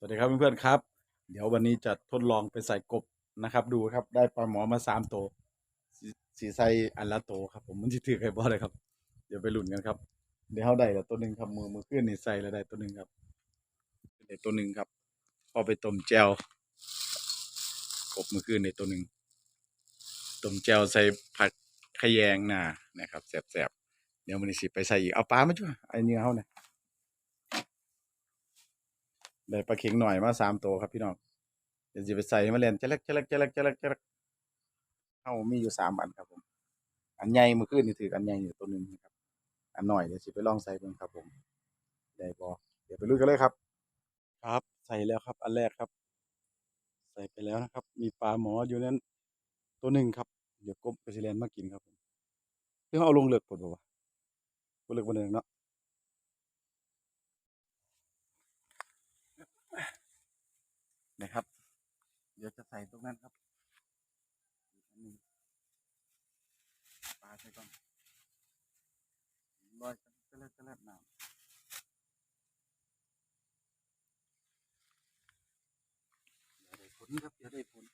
สวัสดีครับเพื่อนๆครับ เดี๋ยววันนี้จะทดลองไปใส่กบนะครับ ดูครับได้ปลาหมอมาสามตัวสีสีใส่อันละตัวครับ ผมมันจะถือใครบ่เลยครับ เดี๋ยวไปหลุนกันครับ เดี๋ยวเขาได้ล้วตัวหนึ่งครับมือมือขึ้นนี่ใส่แล้วได้ตัวหนึ่งครับได้ตัวหนึ่งครับ พอไปต้มแจวกบมือขึ้นในตัวหนึ่งต้มแจวใส่ผักขยงน่ะนะครับแสบๆเดี๋ยวมันสิไปใส่อีกเอาปลามาจ้ะไอ้เนื้อเขาเนี่ย ได้ปลาเข็งหน่อยมาสามตัวครับพี่น้องเดี๋ยวจะไปใส่มาเล่นจะเล็กจะเล็กจะเล็กจะเล็กจะเล็กเอามีอยู่สามอันครับผม อันใหญ่มื่อคืนนี่ถืออันใหญ่อยู่ตัวหนึ่งนะครับ อันหน่อยเดี๋ยวสิไปลองใส่เบิ่งครับผมได้บอเดี๋ยวไปลุยกันเลยครับ ครับใส่แล้วครับ อันแรกครับ ใส่ไปแล้วนะครับ มีปลาหมออยู่นั้น ตัวหนึ่งครับเดี๋ยวกบไปสิเลนมากินครับผมเรื่องเอาลงเลือกปวดบ่วะบ่เลือกบนเดิงเนาะ นะครับ เดี๋ยวจะใส่ตรงนั้นครับอันนี้ปลาใส่ก่อนลอยกันกระเล็ดกระเล็ดน้ำเดี๋ยวได้ผลครับเดี๋ยวได้ผล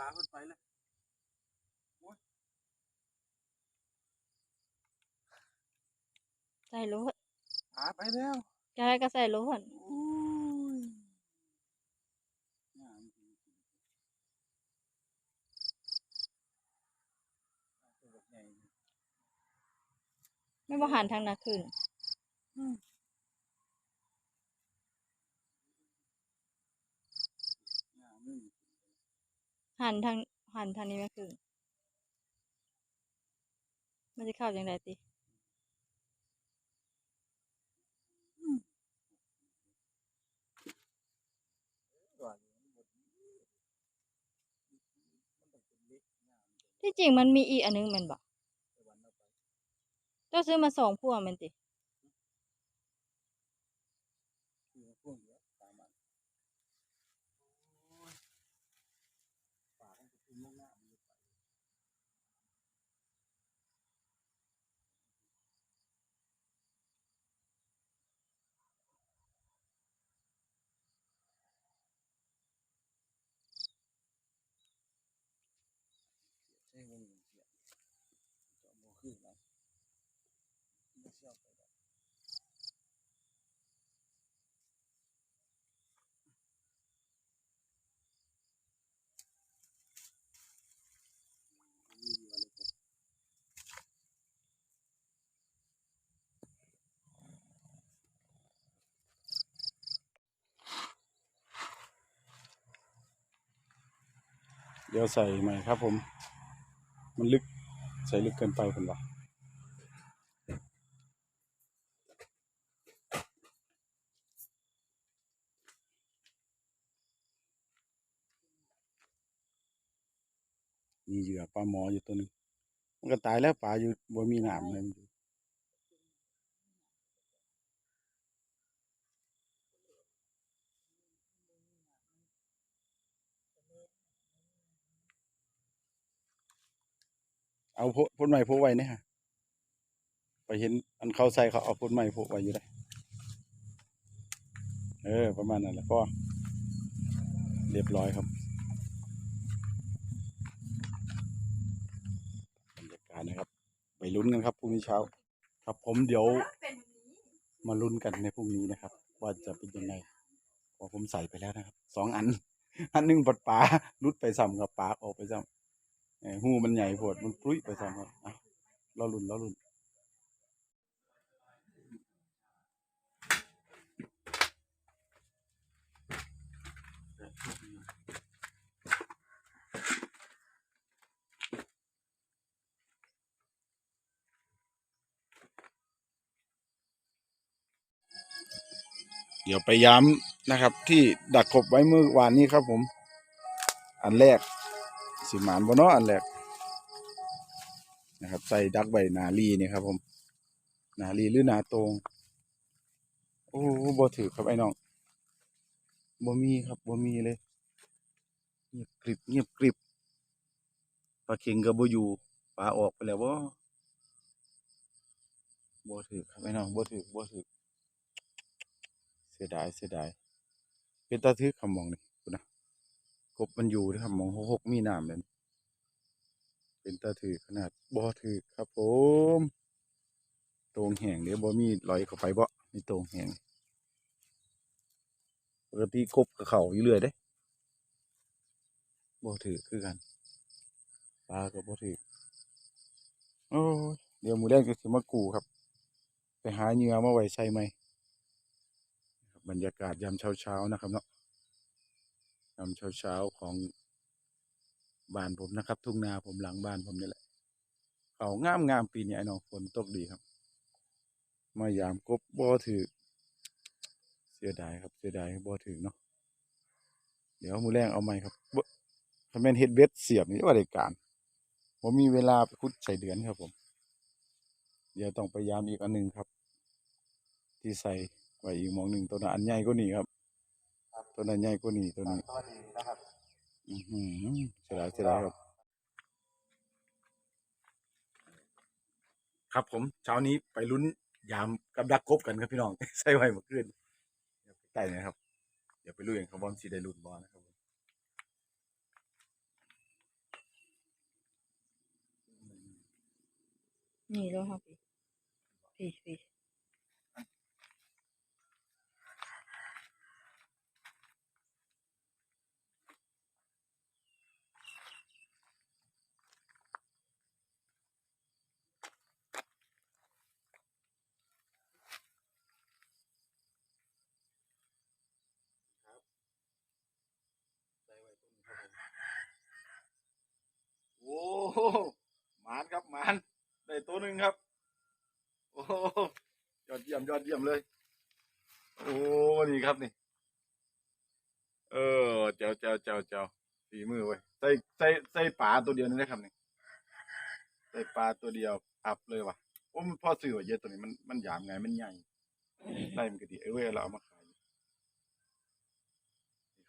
ปลาขึ้นไปแล้วใส่รถปลาไปแล้วจะให้ก็ใส่รถโอ้ยงามจริงๆตัวบักใหญ่นี่ไม่บ่หันทางนาขึ้น งามเลย หันทางหันทางนี้ม่ขึ้นมันจะเข้าอย่างไรตีที่จริงมันมีอีกอันนึงมันบอาไปเจ้าซื้อมาสองพวงมันติ คือพวกเนี้ยตามมันโอ้ยปากมันจะขึ้นล่างๆมันเลยไป ใช่วงเงินเสียจะโมขึ้นนะไม่เชี่ยวไปได้มีเยอะเลยครับ เดี๋ยวใส่ใหม่ครับผม มันลึกใส่ลึกเกินไปผมว่ามีเหยื่อปลาหมออยู่ตัวหนึงมันก็ตายแล้วปลาอยู่บ่มีหน้ำเลยมันอยู่ เอาพพ่นไม้พกไว้เนี่ยฮะไปเห็นอันเขาใส่เขาเอาพ่นไม้พกไว้อยู่ได้เออ ประมาณนั้นแหละก็เรียบร้อยครับบรรยากาศนะครับ ไปลุ้นกันครับพรุ่งนี้เช้า ครับผมเดี๋ยวมาลุ้นกันในพรุ่งนี้นะครับ ว่าจะเป็นยังไงพอผมใส่ไปแล้วนะครับสองอัน อันหนึ่งปัดปลาลุดไปซ้ำกับปากออกไปซ้ำ หูมันใหญ่โพดมันปลุยไปซ้ำครับเอาเราลุ้นเราลุ้นเดี๋ยวไปย้ำนะครับ ที่ดักกบไว้เมื่อวานนี้ครับผม อันแรก สิหมานบเนาะอันแรกนะครับใส่ดักใบนาลีนี่ครับ ผมนาลีหรือนาตรงโอ้โหบ่ถือครับไอ้น้องบ่มีครับบ่มีเลยเงียบกริบเงียบกริบปลาเข็งก็บ่อยู่ปลาออกไปแล้วบ่บ่ถือครับไอ้น้องบ่ถือบ่ถือเสียดายเสียดายเป็นตาทึกคำมองนี่ บมันอยู่เด้อครับมองหกมีน้ำเลยเป็นตาถือขนาดบ่ถือครับผมโตงแห้งเดี๋ยวบ่มีลอยเข้าไปบ่มีโตงแห้งปกติกบกับเขาอยู่เรื่อยเด้บ่ถือคือกันปลาก็บ่ถือโอ้ยเดี๋ยวหมูแดงก็สิมากูครับ ไปหาเหยื่อมาไว้ใส่ไหมบรรยากาศยามเช้าๆนะครับเนาะ ยามเช้าๆของบ้านผมนะครับ ทุ่งนาผมหลังบ้านผมนี่แหละ เขางามงามๆปีนี้ไอ้น้องฝนตกดีครับ มายามกบบ่ถือเสียดายครับเสียดายบ่ถือเนาะเดี๋ยวมือแรงเอาใหม่ครับบ่ถ้าแม่นเฮ็ดเบ็ดเสียบนี่ว่าได้การผมมีเวลาไปคุดใส่เดือนครับผม เดี๋ยวต้องพยายามอีกอันหนึ่งครับ ที่ใส่ไว้อีกมองหนึ่งตัวนั้นอันใหญ่กว่านี้ครับ ตัวนั้นใหญ่กว่านี้ตัวนี้สวัสดีนะครับอือหือเสียดายเสียดายครับ ครับผมเช้านี้ไปลุ้นยามกับดักกบกันครับพี่น้องใส่ไว้เมื่อคืนเดี๋ยวใกล้ๆนะครับ เดี๋ยวไปลุ้นกันครับว่าสิได้ลุ้นบอนะครับผมนี่ลงครับพี่พี่พี่ ใส่ไว้ตรงนี้ครับผมโอ้โหหมานครับหมานได้ตัวหนึ่งครับ โอ้โหยอดเยี่ยมยอดเยี่ยมเลย โอ้นี่ครับนี่ เออเจ้าเจ้าเจ้าเจ้าสีมือไว้ยใส่ใส่ใส่ปลาตัวเดียวนี่นะครับนี่ใส่ปลาตัวเดียวอับเลยว่ะโอ้มันพ่อซื้อไว้เยอะตัวนี้มันมันหยามไงมันใหญ่ใส่มันก็ดีเอ้ยเว้ยเราเอามาขายนี่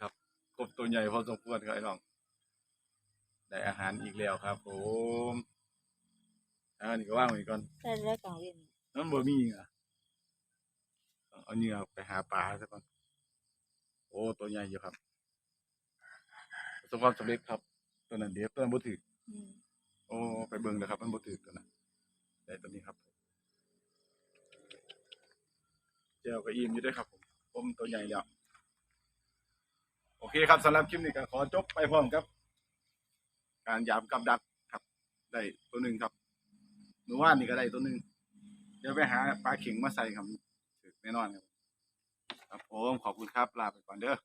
ครับกบตัวใหญ่พอสมควรครับไอ้น้อง ได้อาหารอีกแล้วครับ ผมอ่านี่ก็ว่างไว้ก่อนใส่แล้วกลางเว้นนั่นบ่มีเหรอต้องเอาเหยื่อไปหาปลาซะก่อนโอ้ตัวใหญ่อยู่ครับประสบความสำเร็จครับตัวนั้นเดี๋ยวตัวนั้นบ่ถืออืมโอ้ไปเบิ่งเลยครับ มันบ่ถือตัวนั้นได้ตัวนี้ครับเจ้าก็อิ่มอยู่เด้วยครับ ผมผมตัวใหญ่แล้วโอเคครับสำหรับคลิปนี้ก็ขอจบไปพร้อมครับ การยามกับดักครับ ได้ตัวหนึ่งครับเมื่อวานนี่ก็ได้ตัวหนึ่งเดี๋ยวไปหาปลาเข็งมาใส่ครับถือแน่นอนครับ ครับผมขอบคุณครับลาไปก่อนเด้อ